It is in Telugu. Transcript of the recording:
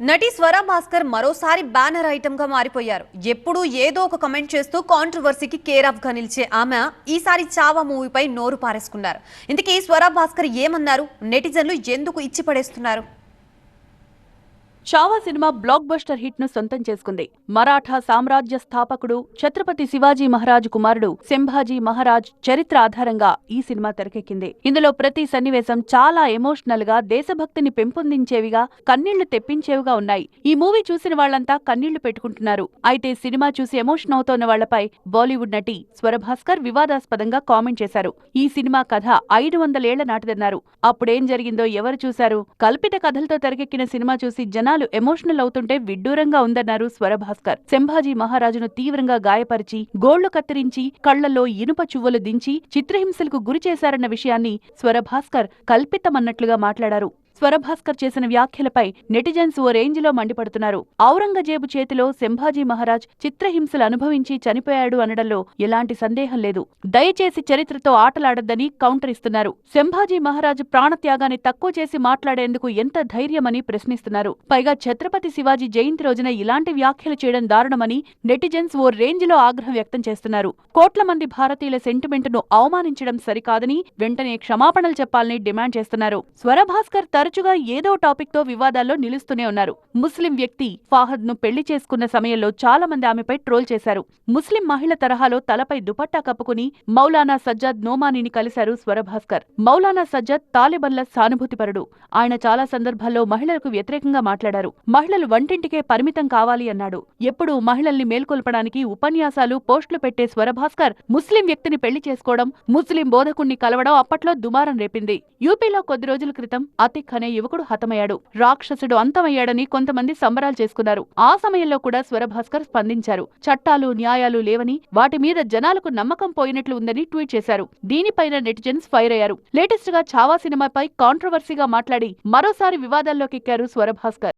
నటి స్వర భాస్కర్ మరోసారి బ్యానర్ ఐటమ్గా మారిపోయారు. ఎప్పుడూ ఏదో ఒక కమెంట్ చేస్తూ కాంట్రవర్సీకి కేర్ ఆఫ్గా నిలిచే ఆమె ఈసారి చావా మూవీపై నోరు పారేసుకున్నారు. ఇంతకీ స్వర భాస్కర్ ఏమన్నారు? నెటిజన్లు ఎందుకు ఇచ్చి పడేస్తున్నారు చావా సినిమా బ్లాక్ బస్టర్ హిట్ను సొంతం చేసుకుంది. మరాఠా సామ్రాజ్య స్థాపకుడు ఛత్రపతి శివాజీ మహారాజ్ కుమారుడు సింభాజీ మహారాజ్ చరిత్ర ఆధారంగా ఈ సినిమా తెరకెక్కింది. ఇందులో ప్రతి సన్నివేశం చాలా ఎమోషనల్గా దేశభక్తిని పెంపొందించేవిగా కన్నీళ్ళు తెప్పించేవిగా ఉన్నాయి. ఈ మూవీ చూసిన వాళ్ళంతా కన్నీళ్ళు పెట్టుకుంటున్నారు. అయితే సినిమా చూసి ఎమోషన్ అవుతోన్న వాళ్ళపై బాలీవుడ్ నటి స్వరభాస్కర్ వివాదాస్పదంగా కామెంట్ చేశారు. ఈ సినిమా కథ ఐదు వందలేళ్ళ నాటిదన్నారు. అప్పుడేం జరిగిందో ఎవరు చూశారు? కల్పిత కథలతో తెరకెక్కిన సినిమా చూసి జనాలు ఎమోషనల్ అవుతుంటే విడ్డూరంగా ఉందన్నారు స్వరభాస్కర్. శంభాజీ మహారాజును తీవ్రంగా గాయపరిచి గోళ్ళు కత్తిరించి కళ్ళలో ఇనుప చువ్వలు దించి చిత్రహింసలకు గురి చేశారన్న విషయాన్ని స్వరభాస్కర్ కల్పితమన్నట్లుగా మాట్లాడారు. స్వరభాస్కర్ చేసిన వ్యాఖ్యలపై నెటిజన్స్ ఓ రేంజ్లో మండిపడుతున్నారు. ఔరంగజేబు చేతిలో శంభాజీ మహారాజ్ చిత్రహింసలు అనుభవించి చనిపోయాడు అనడంలో ఎలాంటి సందేహం లేదు. దయచేసి చరిత్రతో ఆటలాడొద్దని కౌంటర్ ఇస్తున్నారు. శంభాజీ మహారాజ్ ప్రాణత్యాగాన్ని తక్కువ చేసి మాట్లాడేందుకు ఎంత ధైర్యమని ప్రశ్నిస్తున్నారు. పైగా ఛత్రపతి శివాజీ జయంతి రోజున ఇలాంటి వ్యాఖ్యలు చేయడం దారుణమని నెటిజన్స్ ఓ రేంజ్లో ఆగ్రహం వ్యక్తం చేస్తున్నారు. కోట్ల మంది భారతీయుల సెంటిమెంటును అవమానించడం సరికాదని వెంటనే క్షమాపణలు చెప్పాలని డిమాండ్ చేస్తున్నారు. స్వరభాస్కర్ తరచుగా ఏదో టాపిక్తో వివాదాల్లో నిలుస్తూనే ఉన్నారు. ముస్లిం వ్యక్తి ఫాహద్ను పెళ్ళి చేసుకున్న సమయంలో చాలా మంది ఆమెపై ట్రోల్ చేశారు. ముస్లిం మహిళ తరహాలో తలపై దుపట్టా కప్పుకుని మౌలానా సజ్జాద్ నోమానిని కలిశారు స్వరభాస్కర్. మౌలానా సజ్జాద్ తాలిబన్ల సానుభూతిపరుడు. ఆయన చాలా సందర్భాల్లో మహిళలకు వ్యతిరేకంగా మాట్లాడారు. మహిళలు వంటింటికే పరిమితం కావాలి అన్నాడు. ఎప్పుడూ మహిళల్ని మేల్కొల్పడానికి ఉపన్యాసాలు పోస్టులు పెట్టే స్వరభాస్కర్ ముస్లిం వ్యక్తిని పెళ్ళి చేసుకోవడం ముస్లిం బోధకుణ్ణి కలవడం అప్పట్లో దుమారం రేపింది. యూపీలో కొద్ది రోజుల క్రితం అతిక్ అనే యువకుడు హతమయ్యాడు. రాక్షసుడు అంతమయ్యాడని కొంతమంది సంబరాలు చేసుకున్నారు. ఆ సమయంలో కూడా స్వరభాస్కర్ స్పందించారు. చట్టాలు న్యాయాలు లేవని వాటి మీద జనాలకు నమ్మకం పోయినట్లు ఉందని ట్వీట్ చేశారు. దీనిపైన నెటిజన్స్ ఫైర్ అయ్యారు. లేటెస్ట్గా చావా సినిమాపై కాంట్రవర్సీగా మాట్లాడి మరోసారి వివాదాల్లోకెక్కారు స్వరభాస్కర్.